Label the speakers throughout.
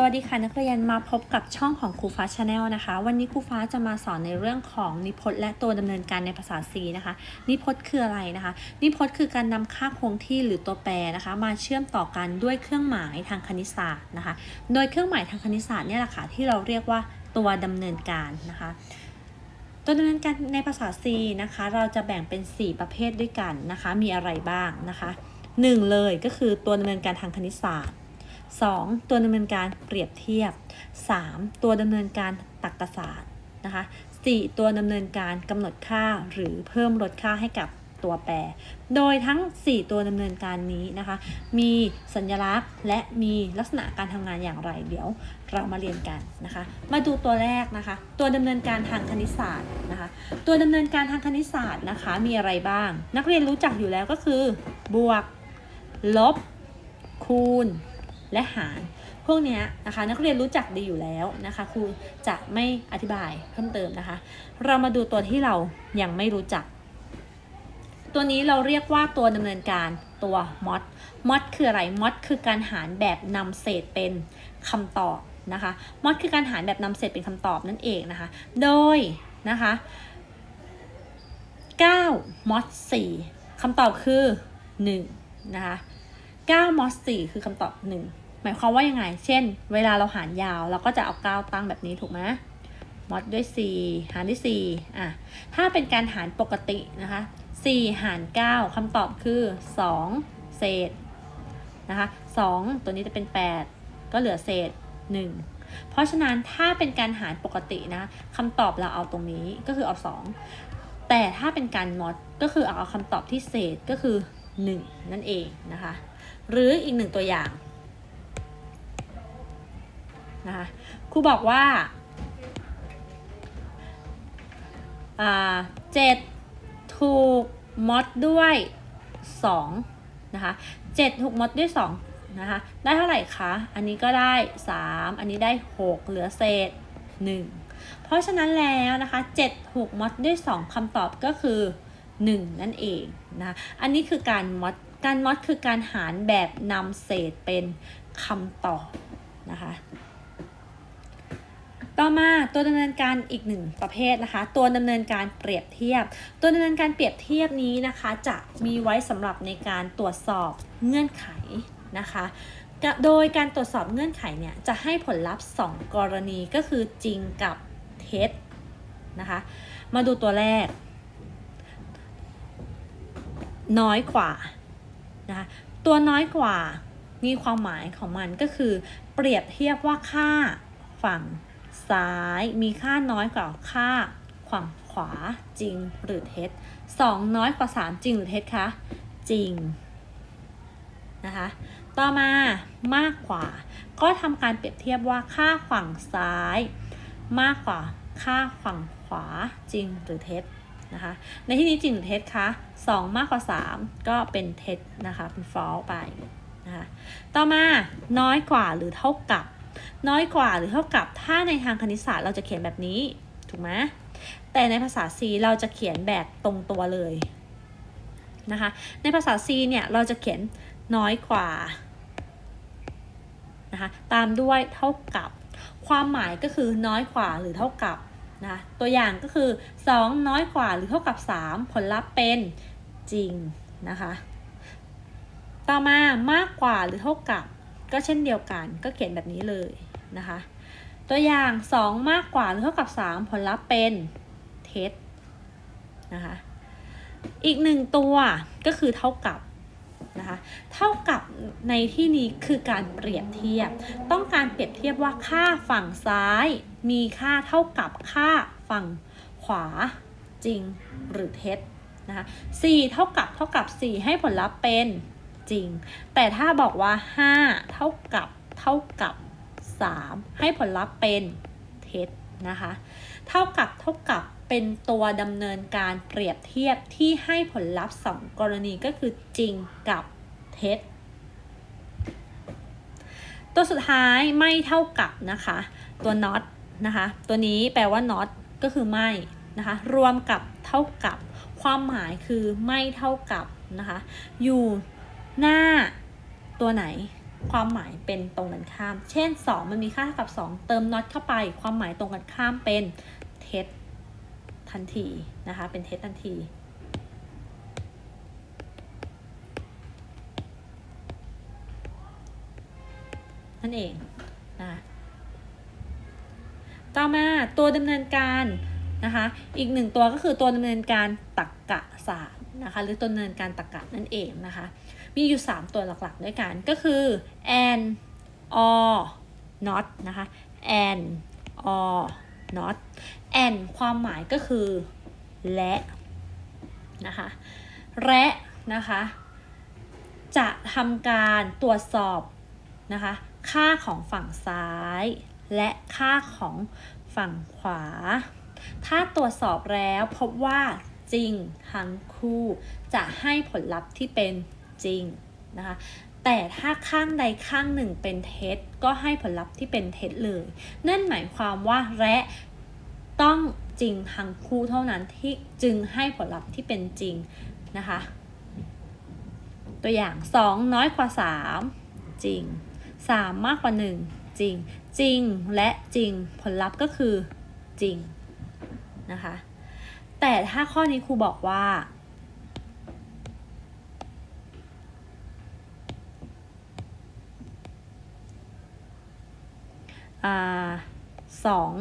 Speaker 1: สวัสดีค่ะนักเรียนมาพบกับช่องของครูฟ้าชาแนลนะคะ วันนี้ครูฟ้าจะมาสอนในเรื่องของนิพจน์และตัวดำเนินการในภาษา C นะคะ นิพจน์คืออะไรนะคะ นิพจน์คือการนำค่าคงที่หรือตัวแปรนะคะ มาเชื่อมต่อกันด้วยเครื่องหมายทางคณิตศาสตร์นะคะ โดยเครื่องหมายทางคณิตศาสตร์เนี่ยแหละค่ะที่เราเรียกว่าตัวดำเนินการนะคะ ตัวดำเนินการในภาษา C นะคะ เราจะแบ่งเป็น 4 ประเภทด้วยกันนะคะ มีอะไรบ้างนะคะหนึ่งเลยก็คือตัวดำเนินการทางคณิตศาสตร์ 2. ตัวดำเนินการเปรียบเทียบ 3. ตัวดำเนินการตรรกศาสตร์นะคะ 4. ตัวดำเนินการกำหนดค่าหรือเพิ่มลดค่าให้กับตัวแปร โดยทั้ง 4 ตัวดำเนินการนี้นะคะ มีสัญลักษณ์และมีลักษณะการทำงานอย่างไร เดี๋ยวเรามาเรียนกันนะคะ มาดูตัวแรกนะคะ ตัวดำเนินการทางคณิตศาสตร์นะคะ ตัวดำเนินการทางคณิตศาสตร์นะคะ มีอะไรบ้าง นักเรียนรู้จักอยู่แล้วก็คือ บวก ลบ คูณ และหาร พวกนี้นะคะนักเรียนรู้จักดีอยู่แล้วนะคะครูจะไม่อธิบายเพิ่มเติมนะคะ เรามาดูตัวที่เรายังไม่รู้จัก ตัวนี้เราเรียกว่าตัวดำเนินการตัว mod mod คืออะไร mod คือการหารแบบนำเศษเป็นคำตอบนะคะ mod คือการหารแบบนำเศษเป็นคำตอบนั่นเองนะคะ โดยนะคะ9 mod 4คำตอบคือ 1 นะคะ9 mod 4คือคำตอบ 1 หมายความว่ายังไง เช่น เวลาเราหารยาวเราก็จะเอา9ตั้งแบบนี้ถูกไหมมอดด้วย 4 หารด้วย4อะ ถ้าเป็นการหารปกตินะคะ 4 หาร 9คำตอบคือ 2 เศษนะคะ 2 ตัวนี้จะเป็น 8 ก็เหลือเศษ 1 เพราะฉะนั้นถ้าเป็นการหารปกตินะคำตอบเราเอาตรงนี้ก็คือเอา 2 แต่ถ้าเป็นการมอดก็คือเอาคำตอบที่เศษก็คือ 1 นั่นเองนะคะ หรืออีกหนึ่งตัวอย่าง นะคะครูบอกว่าเจ็ดถูกมดด้วย2นะคะเจ็ดถูกมดด้วย2นะคะได้เท่าไหร่คะ อันนี้ก็ได้ 3 อันนี้ได้ 6 เหลือเศษ 1 เพราะฉะนั้นแล้วนะคะ7ถูกมดด้วย 2คำตอบก็คือ 1 นั่นเองนะอันนี้คือการมดการมดคือการหารแบบนำเศษเป็นคำตอบนะคะ ต่อมาตัวดำเนินการอีกหนึ่งประเภทนะคะ ตัวดำเนินการเปรียบเทียบ ตัวดำเนินการเปรียบเทียบนี้นะคะ จะมีไว้สำหรับในการตรวจสอบเงื่อนไขนะคะโดยการตรวจสอบเงื่อนไขเนี่ยจะให้ผลลัพธ์ 2 กรณีก็คือจริงกับเท็จนะคะ มาดูตัวแรก น้อยกว่านะคะตัวน้อยกว่ามีความหมายของมันก็คือ เปรียบเทียบว่าค่าฝั่ง ซ้ายมีค่าน้อยกว่าค่าฝั่งขวาจริงหรือเท็จ2น้อยกว่า 3 จริงหรือเท็จคะจริงนะคะต่อมามากกว่า ก็ทำการเปรียบเทียบว่าค่าฝั่งซ้าย มากกว่าค่าฝั่งขวาจริงหรือเท็จนะคะในที่นี้จริงหรือเท็จคะ2มากกว่า 3 ก็เป็นเท็จนะคะเป็น false ไปนะคะต่อมาน้อยกว่าหรือเท่ากับ น้อยกว่าหรือเท่ากับถ้าในทางคณิตศาสตร์เราจะเขียนแบบนี้ถูกไหมแต่ในภาษา C เราจะเขียนแบบตรงตัวเลยนะคะในภาษา C เนี่ยเราจะเขียนน้อยกว่านะคะตามด้วยเท่ากับ ความหมายก็คือน้อยกว่าหรือเท่ากับนะตัวอย่างก็คือ 2 น้อยกว่าหรือเท่ากับ 3 ผลลัพธ์เป็นจริงนะคะ ต่อมามากกว่าหรือเท่ากับ ก็เช่นเดียวกันก็เขียนแบบนี้เลยนะคะ ตัวอย่าง 2 มากกว่าหรือเท่ากับ 3 ผลลัพธ์เป็นเท็จนะคะอีกหนึ่งตัวก็คือเท่ากับนะคะเท่ากับในที่นี้คือการเปรียบเทียบ ต้องการเปรียบเทียบว่าค่าฝั่งซ้าย มีค่าเท่ากับค่าฝั่งขวาจริงหรือเท็จนะคะ4เท่ากับเท่ากับ 4 ให้ผลลัพธ์เป็น จริง แต่ถ้าบอกว่า 5 เท่ากับเท่ากับ 3 ให้ผลลัพธ์เป็นเท็จนะคะ เท่ากับเท่ากับเป็นตัวดำเนินการเปรียบเทียบที่ให้ผลลัพธ์ 2 กรณีก็คือจริงกับเท็จ ตัวสุดท้ายไม่เท่ากับนะคะ ตัว not นะคะ ตัวนี้แปลว่า not ก็คือไม่นะคะ รวมกับเท่ากับ ความหมายคือไม่เท่ากับนะคะ อยู่ หน้าตัวไหนความหมายเป็นตรงกันข้าม เช่น 2 มันมีค่าเท่ากับ 2 เติม not เข้าไป ความหมายตรงกันข้ามเป็นเท็จทันทีนะคะ เป็นเท็จทันที นั่นเองนะต่อมาตัวดำเนินการนะคะ อีกหนึ่งตัวก็คือตัวดำเนินการตรรกะศาสตร์นะคะ หรือตัวดำเนินการตรรกะนั่นเองนะคะ มีอยู่ 3 ตัวหลักๆ ด้วยกันก็คือ and or not นะคะ and or not and ความหมายก็คือ และนะคะและนะคะ จะทำการตรวจสอบนะคะค่าของฝั่งซ้าย และค่าของฝั่งขวา ถ้าตรวจสอบแล้วพบว่าจริงทั้งคู่ จะให้ผลลัพธ์ที่เป็น จริงนะคะแต่ถ้าข้างใดข้างหนึ่งเป็นเท็จก็ให้ผลลัพธ์ที่เป็นเท็จเลย นั่นหมายความว่าและต้องจริงทั้งคู่เท่านั้นที่จึงให้ผลลัพธ์ที่เป็นจริงนะคะ ตัวอย่าง 2 น้อยกว่า 3 จริง 3 มากกว่า 1 จริง จริงและจริงผลลัพธ์ก็คือจริงนะคะ แต่ถ้าข้อนี้ครูบอกว่า สอง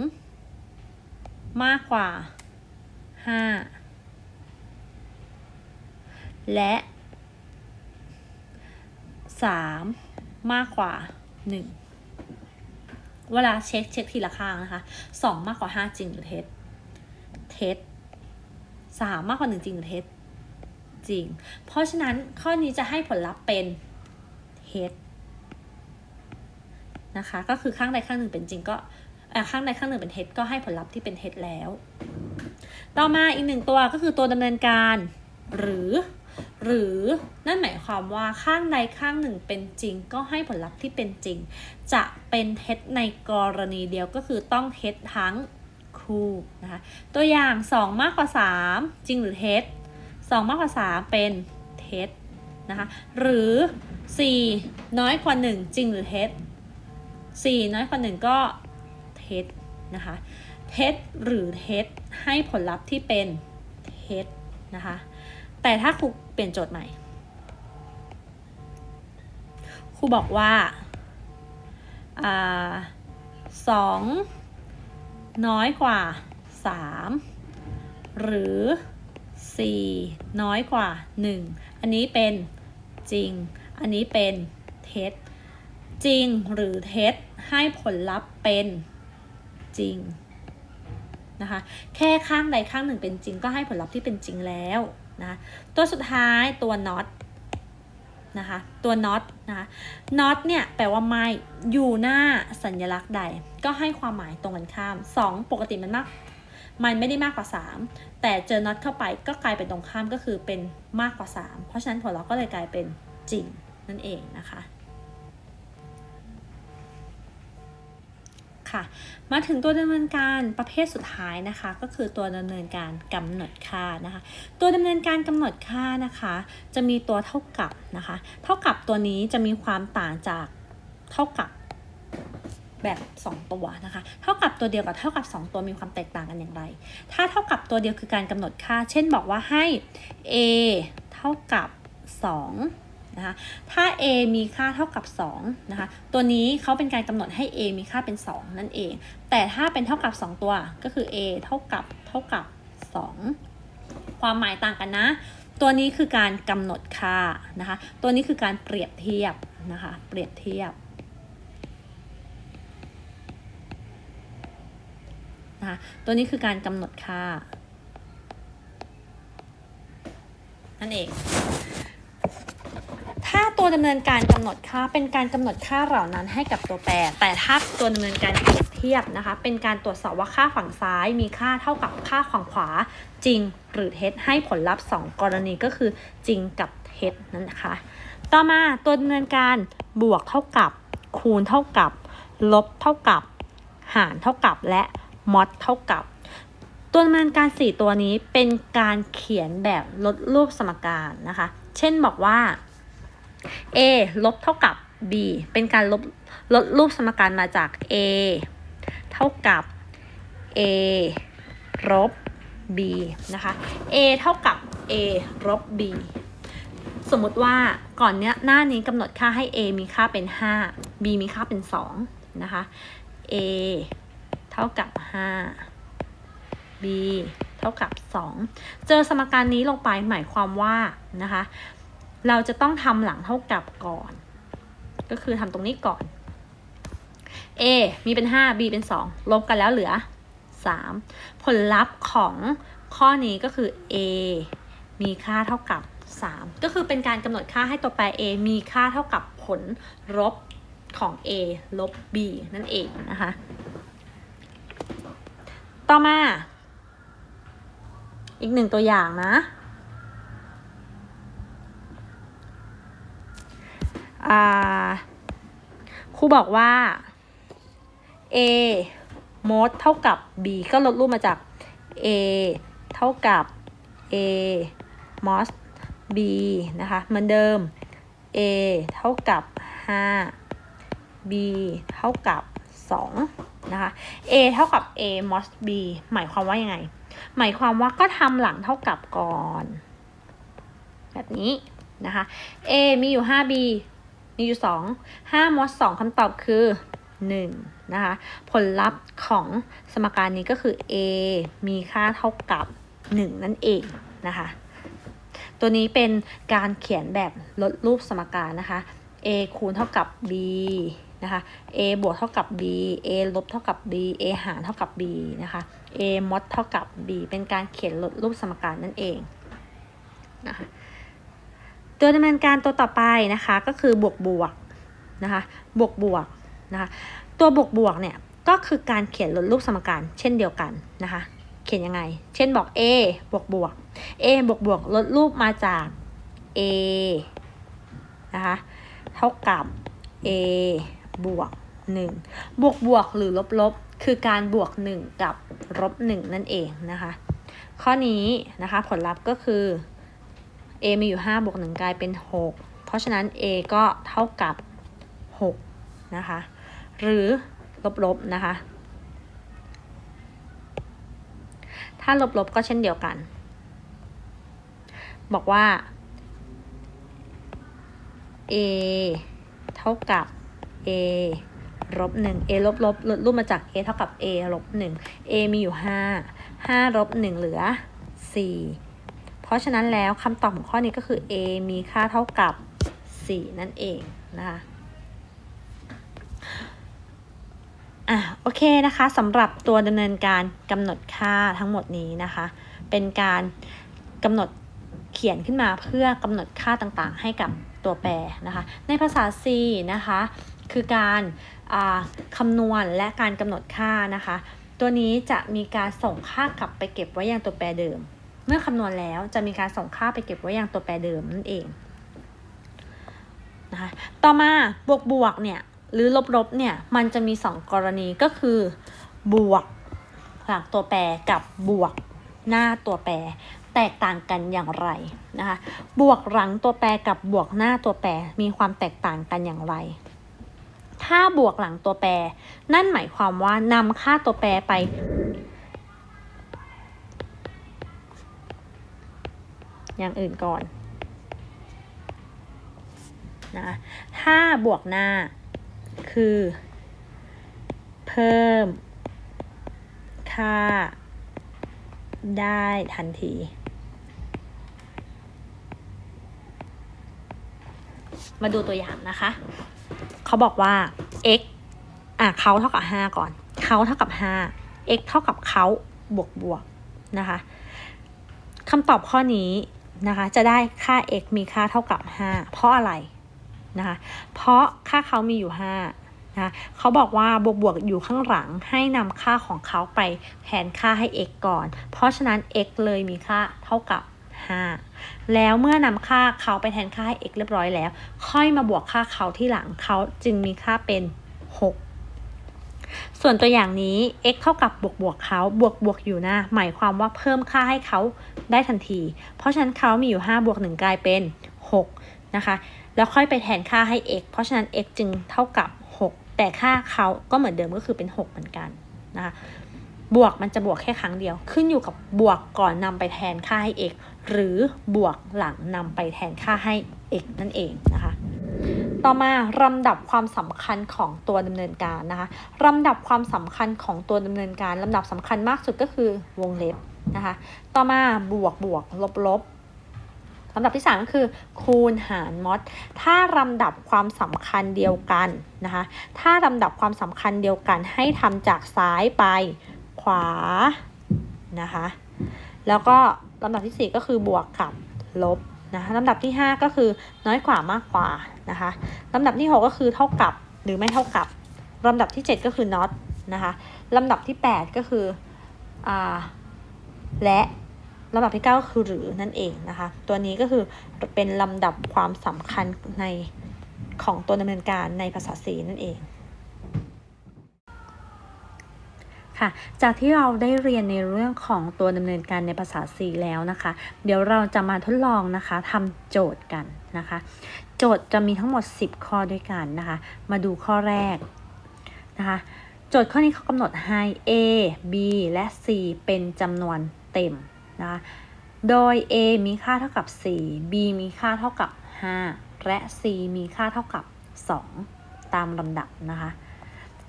Speaker 1: มากกว่าห้าและสามมากกว่าหนึ่งเวลาเช็คเช็คทีละข้างนะคะสองมากกว่าห้าจริงหรือเท็จเท็จสามมากกว่าหนึ่งจริงหรือเท็จจริง เพราะฉะนั้นข้อนี้จะให้ผลลัพธ์เป็นเท็จ นะคะ ก็คือข้างใดข้างหนึ่งเป็นจริงก็ข้างใดข้างหนึ่งเป็นเท็จก็ให้ผลลัพธ์ที่เป็นเท็จแล้ว ต่อมาอีกหนึ่งตัวก็คือตัวดำเนินการ หรือ หรือนั่นหมายความว่าข้างใดข้างหนึ่งเป็นจริง ก็ให้ผลลัพธ์ที่เป็นจริง จะเป็นเท็จในกรณีเดียวก็คือต้องเท็จทั้งคู่นะคะตัวอย่าง 2 มากกว่า 3 จริงหรือเท็จ2มากกว่า 3 เป็นเท็จนะคะหรือ 4 น้อยกว่า 1 จริงหรือเท็จ 4 น้อยกว่า1ก็เท็จนะคะ เท็จหรือเท็จให้ผลลัพธ์ที่เป็นเท็จนะคะ แต่ถ้าครูเปลี่ยนโจทย์ใหม่ ครูบอกว่าอสองน้อยกว่า 3 หรือ 4 น้อยกว่า 1 อันนี้เป็นจริง อันนี้เป็นเท็จ จริงหรือเท็จให้ผลลัพธ์เป็นจริงนะคะแค่ข้างใดข้างหนึ่งเป็นจริงก็ให้ผลลัพธ์ที่เป็นจริงแล้วนะตัวสุดท้ายตัว not นะคะตัว not นะคะ not เนี่ยแปลว่าไม่อยู่หน้าสัญลักษณ์ใด ก็ให้ความหมายตรงกันข้าม 2 ปกติมันมากมันไม่ได้มากกว่า 3 แต่เจอ not เข้าไปก็กลายเป็นตรงข้ามก็คือเป็นมากกว่า 3 เพราะฉะนั้นผลลัพธ์ก็เลยกลายเป็นจริงนั่นเองนะคะ ค่ะ มาถึงตัวดำเนินการประเภทสุดท้ายนะคะ ก็คือตัวดำเนินการกำหนดค่านะคะ ตัวดำเนินการกำหนดค่านะคะ จะมีตัวเท่ากับนะคะ เท่ากับตัวนี้จะมีความต่างจากเท่ากับแบบ 2 ตัวนะคะ เท่ากับตัวเดียวกับเท่ากับ 2 ตัวมีความแตกต่างกันอย่างไร ถ้าเท่ากับตัวเดียวคือการกำหนดค่า เช่นบอกว่าให้ a เท่ากับ 2 นะคะ ถ้า a มีค่าเท่ากับ2นะคะ ตัวนี้เขาเป็นการกำหนดให้ a มีค่าเป็น 2 นั่นเอง แต่ถ้าเป็นเท่ากับ 2 ตัวก็คือ a เท่ากับเท่ากับ 2 ความหมายต่างกันนะ ตัวนี้คือการกำหนดค่านะคะ ตัวนี้คือการเปรียบเทียบนะคะ เปรียบเทียบนะคะตัวนี้คือการกำหนดค่า นั่นเอง ถ้าตัวดำเนินการกำหนดค่าเป็นการกำหนดค่าเหล่านั้นให้กับตัวแปร แต่ถ้าตัวดำเนินการเปรียบเทียบนะคะ เป็นการตรวจสอบว่าค่าฝั่งซ้ายมีค่าเท่ากับค่าฝั่งขวา จริงหรือเท็จให้ผลลัพธ์ 2 กรณีก็คือจริงกับเท็จนั่นนะคะ ต่อมาตัวดำเนินการบวกเท่ากับ คูณเท่ากับ ลบเท่ากับ หารเท่ากับและมอดเท่ากับ ตัวดำเนินการ 4 ตัวนี้เป็นการเขียนแบบลดรูปสมการนะคะ เช่นบอกว่า a ลบเท่ากับ b เป็นการลบลดรูปสมการมาจาก a เท่ากับ a ลบ b นะคะ a เท่ากับ a ลบ b สมมติว่าก่อนเนี้ยหน้านี้กำหนดค่าให้ a มีค่าเป็น 5 b มีค่าเป็น 2 นะคะ a เท่ากับ 5 b เท่ากับ 2 เจอสมการนี้ลงไปหมายความว่านะคะ เราจะต้องทำหลังเท่ากับก่อน ก็คือทำตรงนี้ก่อน a มีเป็น 5 b เป็น 2 ลบกันแล้วเหลือ 3 ผลลัพธ์ของข้อนี้ก็คือ a มีค่าเท่ากับ 3 ก็คือเป็นการกำหนดค่าให้ตัวแปร a มีค่าเท่ากับผลลบของ a ลบ b นั่นเองนะคะ ต่อมา อีกหนึ่งตัวอย่างนะ อ่า ครูบอกว่า a มดเท่ากับ b ก็ลดรูปมาจาก a เท่ากับ a mos b นะคะ เหมือนเดิม a เท่ากับ 5 b เท่ากับ 2 นะคะ a เท่ากับ a mos b หมายความว่ายังไง หมายความว่าก็ทำหลังเท่ากับก่อน แบบนี้นะคะ a มีอยู่ 5b มีอยู่2 5 mos 2คำตอบคือ 1 นะคะ ผลลัพธ์ของสมการนี้ก็คือ a มีค่าเท่ากับ 1 นั่นเองนะคะ ตัวนี้เป็นการเขียนแบบลดรูปสมการนะคะ a คูณเท่ากับ b นะคะ a บวกเท่ากับ b a ลบเท่ากับ b a หารเท่ากับ b นะคะ a มดเท่ากับ b เป็นการเขียนลดรูปสมการนั่นเองนะคะ ตัวดำเนินการตัวต่อไปนะคะก็คือบวกบวกนะคะบวกบวกนะคะตัวบวกบวกเนี่ยก็คือการเขียนลดรูปสมการเช่นเดียวกันนะคะเขียนยังไง เช่นบอก a บวกบวก a บวกบวกลดรูปมาจาก a นะคะเท่ากับ a บวก1บวกบวกหรือลบลบคือการบวก 1 กับลบ1นั่นเองนะคะ ข้อนี้นะคะผลลัพธ์ก็คือ a มีอยู่5บวก1กลายเป็น 6 เพราะฉะนั้น a ก็เท่ากับ 6 นะคะ หรือลบๆ นะคะ ถ้าลบๆ ก็เช่นเดียวกัน บอกว่า a เท่ากับ a ลบ1 a ลบลบลดรูปมาจาก a เท่ากับ a ลบ1 a มีอยู่5 5ลบ1เหลือ4 เพราะฉะนั้นแล้วคำตอบของข้อนี้ก็คือ a มีค่าเท่ากับ 4 นั่นเองนะคะอะโอเคนะคะสำหรับตัวดำเนินการกำหนดค่าทั้งหมดนี้นะคะ เป็นการกำหนดเขียนขึ้นมาเพื่อกำหนดค่าต่างๆ ให้กับตัวแปรนะคะ ในภาษา C นะคะ คือการคำนวณและการกำหนดค่านะคะ ตัวนี้จะมีการส่งค่ากลับไปเก็บไว้ยังตัวแปรเดิม เมื่อคำนวณแล้วจะมีการส่งค่าไปเก็บไว้ยังตัวแปรเดิมนั่นเองนะคะต่อมาบวกบวกเนี่ยหรือลบลบเนี่ยมันจะมี 2 กรณีก็คือบวกหลังตัวแปรกับบวกหน้าตัวแปร แตกต่างกันอย่างไรนะคะบวกหลังตัวแปรกับบวกหน้าตัวแปรมีความแตกต่างกันอย่างไร ถ้าบวกหลังตัวแปร นั่นหมายความว่านำค่าตัวแปรไป อย่างอื่นก่อนนะถ้าบวกหน้าคือ เพิ่ม ค่า ได้ทันทีมาดูตัวอย่างนะคะ เขาบอกว่า x อะเขาเท่ากับ 5 ก่อน เขาเท่ากับ 5 x เท่ากับเขาบวกบวกนะคะคำตอบข้อนี้ นะคะจะได้ค่า x มีค่าเท่ากับ 5 เพราะอะไรนะคะเพราะค่าเขามีอยู่ 5 นะเขาบอกว่าบวกบวกอยู่ข้างหลังให้นำค่าของเขาไปแทนค่าให้ x ก่อน เพราะฉะนั้น x เลยมีค่าเท่ากับ 5 แล้วเมื่อนำค่าเขาไปแทนค่าให้ x เรียบร้อยแล้ว ค่อยมาบวกค่าเขาที่หลังเขาจึงมีค่าเป็น ส่วนตัวอย่างนี้ x เท่ากับบวกบวกเขาบวกบวกอยู่น้าหมายความว่าเพิ่มค่าให้เขาได้ทันที เพราะฉะนั้นเขามีอยู่5บวก1กลายเป็น6นะคะ แล้วค่อยไปแทนค่าให้ x เพราะฉะนั้น x จึงเท่ากับ 6 แต่ค่าเขาก็เหมือนเดิมก็คือเป็น 6 เหมือนกันนะคะบวกมันจะบวกแค่ครั้งเดียว ขึ้นอยู่กับบวกก่อนนำไปแทนค่าให้ x หรือบวกหลังนำไปแทนค่าให้ x นั่นเองนะคะ ต่อมาลำดับความสำคัญของตัวดำเนินการนะคะลำดับความสำคัญของตัวดำเนินการลำดับสำคัญมากสุดก็คือวงเล็บนะคะ ต่อมาบวกบวกลบลบลำดับที่3ก็คือคูณหารมอดถ้าลำดับความสำคัญเดียวกันนะคะ ถ้าลำดับความสำคัญเดียวกันให้ทำจากซ้ายไปขวานะคะ แล้วก็ลำดับที่ 4 ก็คือบวกกับลบ นะคะลำดับที่ 5 ก็คือน้อยกว่ามากกว่านะคะลำดับที่ 6 ก็คือเท่ากับหรือไม่เท่ากับลำดับที่ 7 ก็คือ not นะคะลำดับที่ 8 ก็คืออ่าและลำดับที่ 9 ก็คือหรือนั่นเองนะคะ ตัวนี้ก็คือเป็นลำดับความสำคัญในของตัวดำเนินการในภาษา C นั่นเอง ค่ะ จากที่เราได้เรียนในเรื่องของตัวดำเนินการในภาษา C แล้วนะคะ เดี๋ยวเราจะมาทดลองนะคะทำโจทย์กันนะคะ โจทย์จะมีทั้งหมด 10 ข้อด้วยกันนะคะ มาดูข้อแรกนะคะ โจทย์ข้อนี้เขากำหนดให้ A B และ C เป็นจำนวนเต็มนะคะโดย A มีค่าเท่ากับ 4 B มีค่าเท่ากับ 5 และ C มีค่าเท่ากับ 2 ตามลำดับนะคะ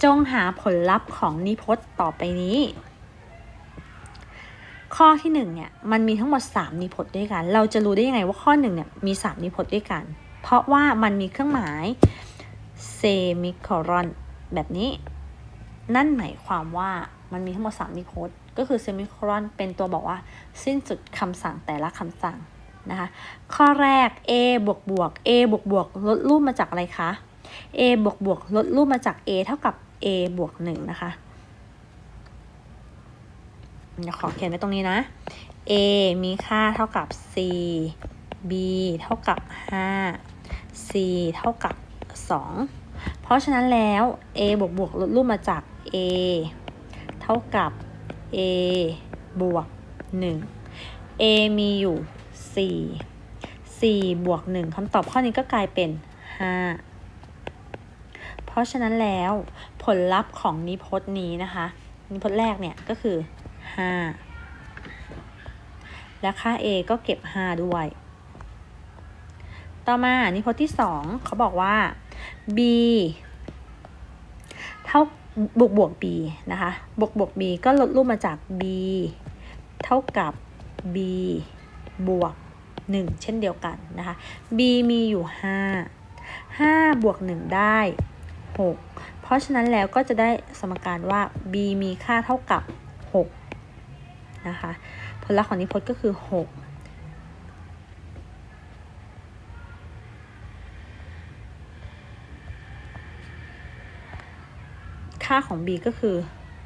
Speaker 1: จงหาผลลัพธ์ของนิพจน์ต่อไปนี้ ข้อที่1เนี่ยมันมีทั้งหมด 3 นิพจน์ด้วยกัน เราจะรู้ได้ยังไงว่าข้อ1เนี่ยมี 3 นิพจน์ด้วยกัน เพราะว่ามันมีเครื่องหมายเซมิโครอนแบบนี้ นั่นหมายความว่ามันมีทั้งหมด 3 นิพจน์ ก็คือเซมิโครอนเป็นตัวบอกว่า สิ้นสุดคำสั่งแต่ละคำสั่งนะคะ ข้อแรก a บวกบวก a บวกบวกลดรูปมาจากอะไรคะ a บวกบวกลดรูปมาจาก a เท่ากับ a บวก1นะคะเดี๋ยวขอเขียนไว้ตรงนี้นะ a มีค่าเท่ากับ c b เท่ากับ 5 c เท่ากับ 2 เพราะฉะนั้นแล้ว a บวกบวกลดรูปมาจาก a เท่ากับ a บวก 1 a มีอยู่ 4 4 บวก 1คำตอบข้อนี้ก็กลายเป็น 5 เพราะฉะนั้นแล้ว ลลัพธ์ของนิพจน์นี้นะคะ นิพจน์แรกเนี่ยก็คือ 5 และค่า a ก็เก็บ 5 ด้วย ต่อมานิพจน์ที่ 2 เขาบอกว่า b เท่าบวกบวก b นะคะ บวกบวก b ก็ลดรูปมาจาก b เท่ากับ b บวก 1 เช่นเดียวกันนะคะ b มีอยู่ 5 5 บวก 1 ได้ 6 เพราะฉะนั้นแล้วก็จะได้สมการว่า b มีค่าเท่ากับ 6 นะคะ ผลลัพธ์ของนิพจน์ก็คือ 6ค่าของ b ก็คือ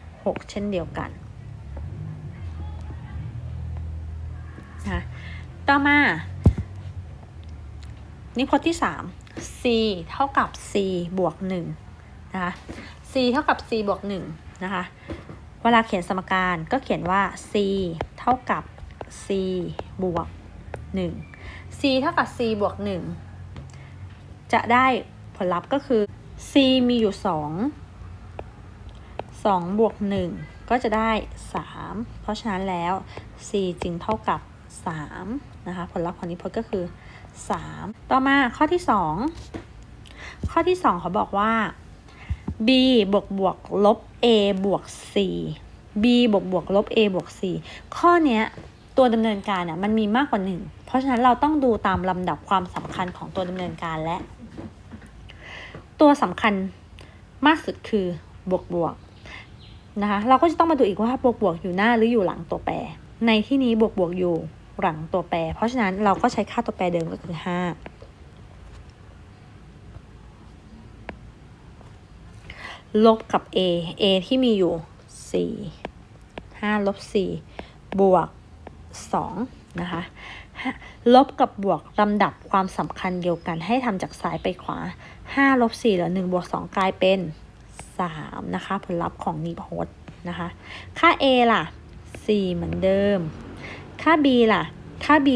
Speaker 1: 6 เช่นเดียวกันนะต่อมา นิพจน์ที่ 3 c เท่ากับ c บวก 1 นะคะ c เท่ากับ c บวก1นะคะ เวลาเขียนสมการก็เขียนว่า c เท่ากับ c บวก1 c เท่ากับ c บวก1จะได้ผลลัพธ์ก็คือ c มีอยู่ 2 2 บวก 1 ก็จะได้ 3 เพราะฉะนั้นแล้ว c จึงเท่ากับ 3 นะคะ ผลลัพธ์ของนิพจน์ก็คือ 3 ต่อมาข้อที่ 2 ข้อที่ 2 เขาบอกว่า b บวกบวกลบ a บวก c b บวกบวกลบ a บวก c ข้อเนี้ยตัวดำเนินการอะมันมีมากกว่า1เพราะฉะนั้นเราต้องดูตามลำดับความสำคัญของตัวดำเนินการและ ตัวสำคัญมากสุดคือบวกบวกนะคะเราก็จะต้องมาดูอีกว่าบวกบวกอยู่หน้าหรืออยู่หลังตัวแปร ในที่นี้บวกบวกอยู่หลังตัวแปร เพราะฉะนั้นเราก็ใช้ค่าตัวแปรเดิมก็คือ 5 ลบกับ a a ที่มีอยู่ 4 5ลบ4บวก 2 นะคะลบกับบวกลำดับความสำคัญเดียวกันให้ทำจากซ้ายไปขวา 5 ลบ4เหลือ1บวก 2 กลายเป็น 3 นะคะ ผลลัพธ์ของนิพจน์นะคะ ค่า a ล่ะ 4 เหมือนเดิม ค่า b ล่ะ ค่า b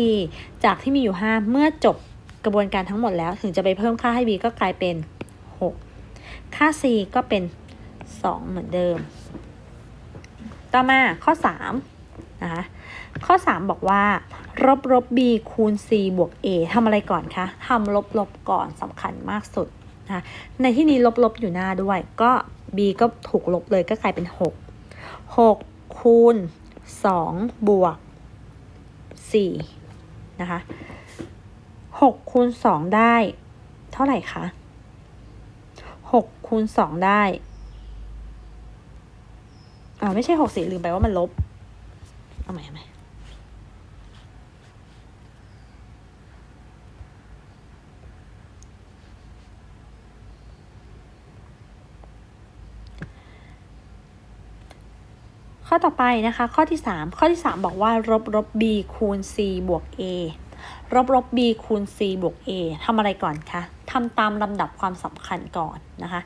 Speaker 1: จากที่มีอยู่ 5 เมื่อจบกระบวนการทั้งหมดแล้ว ถึงจะไปเพิ่มค่าให้ b ก็กลายเป็น ค่า c ก็เป็น 2 เหมือนเดิม ต่อมาข้อ3นะคะข้อ 3 บอกว่าลบลบ b คูณ c บวก a ทำอะไรก่อนคะทำลบลบก่อนสำคัญมากสุดนะคะในที่นี้ลบลบอยู่หน้าด้วย ก็ b ก็ถูกลบเลยก็กลายเป็น 6 6 คูณ 2 บวก 4 นะคะ6คูณ 2 ได้ เท่าไหร่คะ 6คูณ2ได้ อ่าไม่ใช่6สิลืมไปว่ามันลบ เอาใหม่เอาใหม่ข้อต่อไปนะคะ ข้อที่ 3 ข้อที่ 3 บอกว่าลบลบ b คูณ c บวก a ลบลบ b คูณ c บวก a ทำอะไรก่อนคะ ทำตามลำดับความสำคัญก่อนนะคะ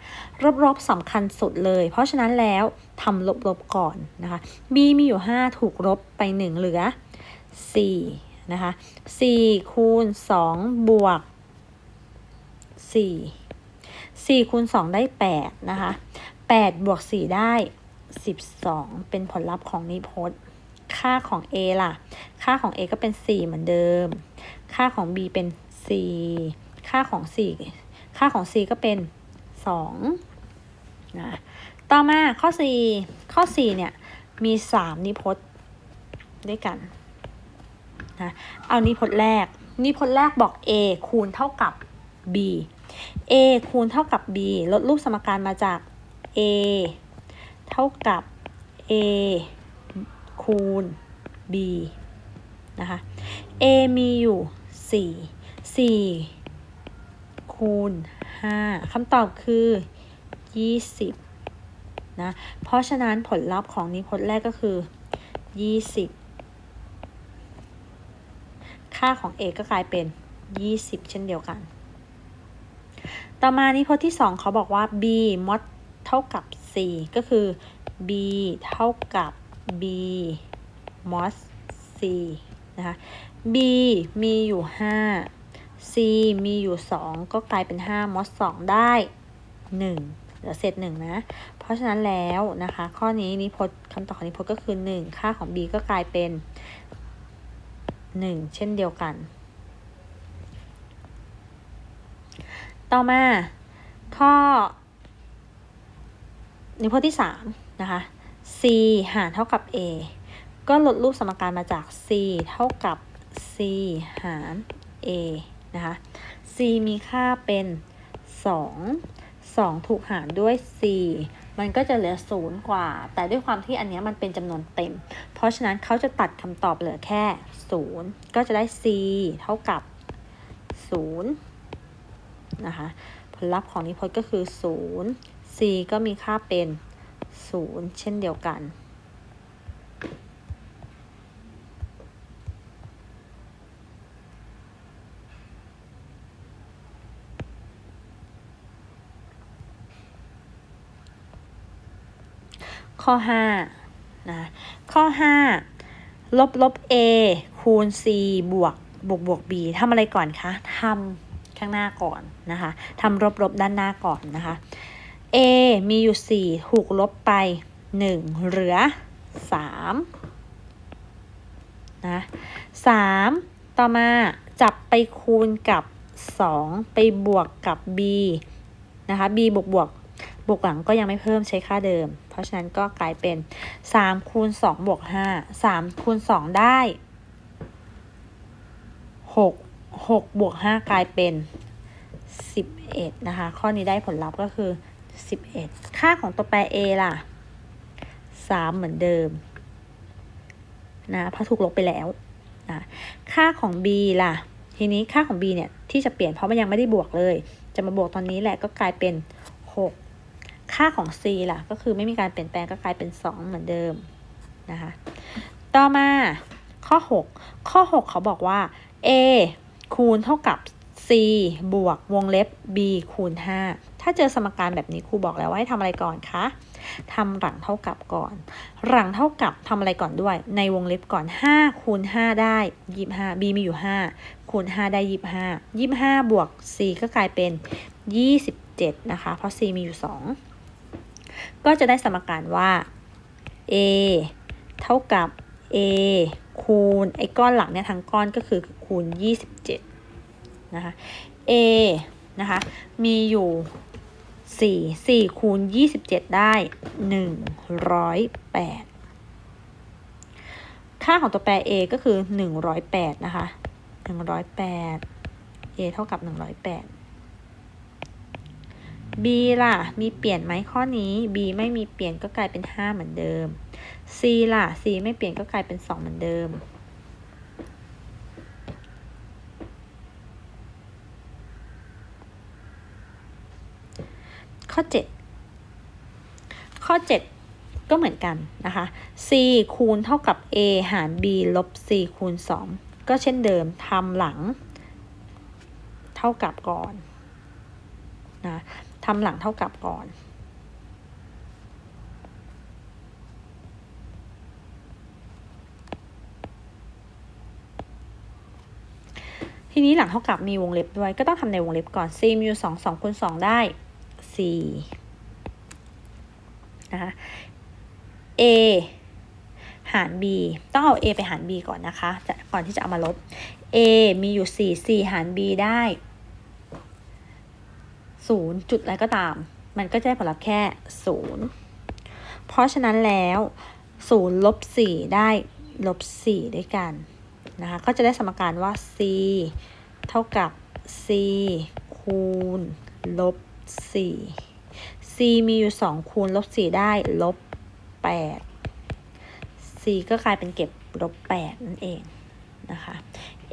Speaker 1: ลบลบสำคัญสุดเลย เพราะฉะนั้นแล้วทำลบลบก่อนนะคะ b มีอยู่ 5 ถูกลบไป 1 เหลือ 4 นะคะ 4 คูณ 2 บวก 4 4 คูณ 2 ได้ 8 นะคะ 8 บวก 4 ได้ 12 เป็นผลลัพธ์ของนิพจน์ค่าของ a ล่ะ ค่าของ a ก็เป็น 4 เหมือนเดิม ค่าของ b เป็น 4 ค่าของ4ค่าของ c ก็เป็น2นะต่อมาข้อ 4 ข้อ 4 เนี่ย มี 3 นิพจน์ด้วยกันนะเอานิพจน์แรก นิพจน์แรกบอก a คูณเท่ากับ b a คูณเท่ากับ b ลดรูปสมการมาจาก a เท่ากับ a คูณ b นะคะ a มีอยู่ 4 4 คูณ 5 คำตอบคือ 20 นะ เพราะฉะนั้นผลลัพธ์ของนิพจน์แรกก็คือ 20 ค่าของ a ก็กลายเป็น 20 เช่นเดียวกัน ต่อมานิพจน์ที่ 2 เขาบอกว่า b มดเท่ากับ4ก็คือ b เท่ากับ b mod c นะคะ b มีอยู่ 5 c มีอยู่ 2 ก็กลายเป็น5 mod 2ได้ 1 เหลือเศษ1นะ เพราะฉะนั้นแล้วนะคะ ข้อนี้นิพจน์คำตอบของนิพจน์ก็คือ 1 ค่าของ b ก็กลายเป็น 1 เช่นเดียวกัน ต่อมา ข้อ นิพจน์ที่ 3 นะคะ c หารเท่ากับ a ก็ลดรูปสมการมาจาก c เท่ากับ c หาร a นะคะ c มีค่าเป็น 2 2 ถูกหารด้วย c มันก็จะเหลือ 0 กว่า แต่ด้วยความที่อันนี้มันเป็นจำนวนเต็ม เพราะฉะนั้นเขาจะตัดคำตอบเหลือแค่ 0 ก็จะได้ c เท่ากับ 0 นะคะ ผลลัพธ์ของนิพจน์ก็คือ 0 c ก็มีค่าเป็น 0 เช่นเดียวกัน ข้อ5นะข้อ 5 ลบลบ a คูณ c บวกบวกบวก b ทำอะไรก่อนคะทำข้างหน้าก่อนนะคะทำลบลบด้านหน้าก่อนนะคะ a มีอยู่ 4 ถูกลบไป 1 เหลือ 3 นะ 3 ต่อมาจับไปคูณกับ 2 ไปบวกกับ b นะคะ b บวกบวก บวกหลังก็ยังไม่เพิ่มใช้ค่าเดิม เพราะฉะนั้นก็กลายเป็น3คูณ2บวก5 3คูณ2ได้ 6 6บวก5กลายเป็น 11 นะคะ ข้อนี้ได้ผลลัพธ์ก็คือ 11 ค่าของตัวแปร a ล่ะ 3 เหมือนเดิมนะเพราะถูกลบไปแล้วนะค่าของ b ล่ะ ทีนี้ค่าของ b เนี่ย ที่จะเปลี่ยนเพราะมันยังไม่ได้บวกเลย จะมาบวกตอนนี้แหละก็กลายเป็น 6 ค่าของ c ล่ะ ก็คือไม่มีการเปลี่ยนแปลงก็กลายเป็น 2 เหมือนเดิมนะคะ ต่อมาข้อ 6 ข้อ 6 เขาบอกว่า a คูณเท่ากับ c บวกวงเล็บ b คูณ 5 ถ้าเจอสมการแบบนี้ครูบอกแล้วว่าให้ทำอะไรก่อนคะทำหลังเท่ากับก่อน หลังเท่ากับทำอะไรก่อนด้วย ในวงเล็บก่อน 5 คูณ 5 ได้ 25 b มีอยู่ 5 คูณ 5 ได้ 25 25 บวก c ก็กลายเป็น 27 นะคะ เพราะ c มีอยู่ 2 ก็จะได้สมการว่า a เท่ากับ a คูณไอ้ก้อนหลังเนี่ยทั้งก้อนก็คือคูณ 27 นะคะ a นะคะ มีอยู่ 4 4 คูณ 27 ได้ 108 ค่าของตัวแปร a ก็คือ 108 นะคะ 108 a เท่ากับ 108 b ล่ะ มีเปลี่ยนไหมข้อนี้ b ไม่มีเปลี่ยนก็กลายเป็น 5 เหมือนเดิม c ล่ะ c ไม่เปลี่ยนก็กลายเป็น 2 เหมือนเดิม ข้อ 7 ข้อ 7 ก็เหมือนกันนะคะ c คูณเท่ากับ a หาร b ลบ c คูณ 2 ก็เช่นเดิมทำหลัง เท่ากับก่อนนะ ทำหลังเท่ากับก่อน ทีนี้หลังเท่ากับมีวงเล็บด้วย ก็ต้องทำในวงเล็บก่อน c มีอยู่2 2คูณ2ได้4นะคะ a หาร b ต้องเอา a ไปหาร b ก่อนนะคะจะก่อนที่จะเอามาลบ a มีอยู่4 4หาร b ได้ 0จุดอะไรก็ตาม มันก็จะได้ผลลัพธ์แค่ 0 เพราะฉะนั้นแล้ว 0 ลบ 4 ได้ลบ 4 ด้วยกันนะคะ ก็จะได้สมการว่า c เท่ากับ c คูณลบ 4 c มีอยู่ 2 คูณลบ 4 ได้ลบ 8 c ก็กลายเป็นเก็บลบ 8 นั่นเองนะคะ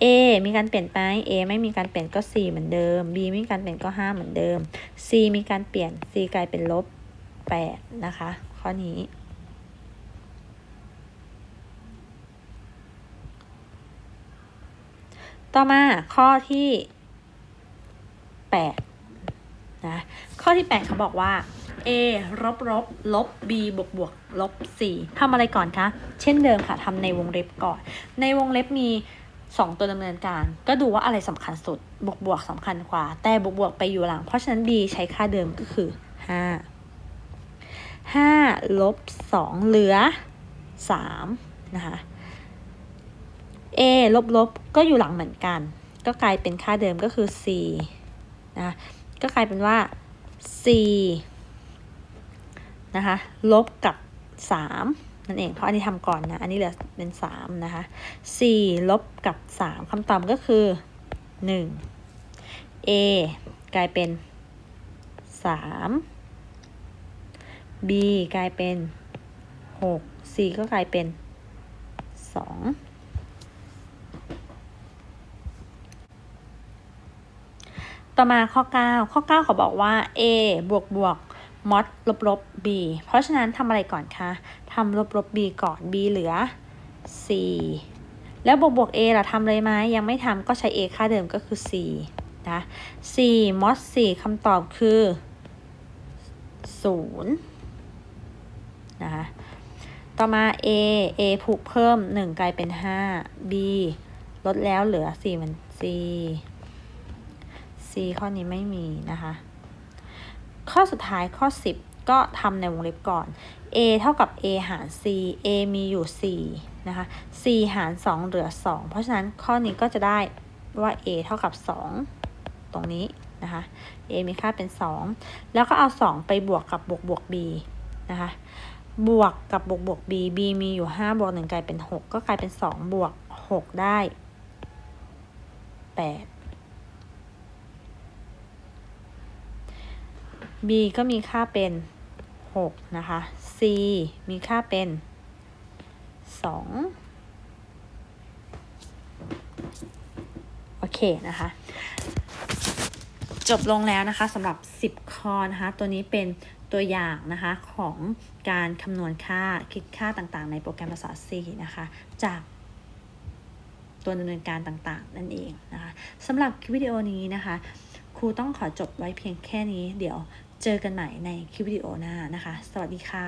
Speaker 1: a มีการเปลี่ยนไป a ไม่มีการเปลี่ยนก็4เหมือนเดิม b ไม่มีการเปลี่ยนก็ 5 เหมือนเดิม c มีการเปลี่ยน c กลายเป็นลบ 8 นะคะ ข้อนี้ ต่อมาข้อที่ 8 นะ ข้อที่ 8 เขาบอกว่า a ลบลบลบ b บวกบวกลบ4ทำอะไรก่อนคะ เช่นเดิมค่ะทำในวงเล็บก่อน ในวงเล็บมี 2 ตัวดำเนินการ ก็ดูว่าอะไรสำคัญสุด บวกบวกสำคัญกว่า แต่บวกบวกไปอยู่หลัง เพราะฉะนั้น b ใช้ค่าเดิมก็คือ 5 5ลบ2เหลือ 3 นะคะ a ลบลบก็อยู่หลังเหมือนกัน ก็กลายเป็นค่าเดิมก็คือ c นะก็กลายเป็นว่า c นะคะ ลบกับ 3 นั่นเอง เพราะอันนี้ทำก่อนนะ อันนี้เหลือเป็น3นะคะ4ลบกับ3คำตอบก็คือ1 a กลายเป็น3 b กลายเป็น6 c ก็กลายเป็น2ต่อมาข้อ 9 ข้อ9เขาบอกว่า a บวกบวกมอดลบลบ b เพราะฉะนั้นทำอะไรก่อนคะำลบลบ b ก่อน b เหลือ c แล้วบวกบวก a เราทำเลยไหมยังไม่ทำก็ใช้ a ค่าเดิมก็คือ c นะ c มอด4คำตอบคือ 0 นะคะ ต่อมา a a ผูกเพิ่ม 1 กลายเป็น 5 b ลดแล้วเหลือ 4 มัน c c ข้อนี้ไม่มีนะคะ ข้อสุดท้ายข้อ 10 ก็ทำในวงเล็บก่อน a เท่ากับ a หาร c a มีอยู่ 4 นะคะ c หาร 2 เหลือ 2 เพราะฉะนั้นข้อนี้ก็จะได้ว่า a เท่ากับ 2 ตรงนี้นะคะ a มีค่าเป็น 2 แล้วก็เอา 2 ไปบวกกับบวกบวก b นะคะ บวกกับบวกบวก b b มีอยู่ 5 บวก 1 กลายเป็น 6 ก็กลายเป็น 2 บวก 6 ได้ 8 b ก็มีค่าเป็น 6 นะคะ c มีค่าเป็น 2 โอเคนะคะ จบลงแล้วนะคะสำหรับ 10 ข้อนะคะ ตัวนี้เป็นตัวอย่างนะคะของการคำนวณค่าคิดค่าต่างๆ ในโปรแกรมภาษา C นะคะ จากตัวดำเนินการต่างๆ นั่นเองนะคะสำหรับวิดีโอนี้นะคะครูต้องขอจบไว้เพียงแค่นี้ เดี๋ยว เจอกันใหม่ในคลิปวิดีโอหน้านะคะ สวัสดีค่ะ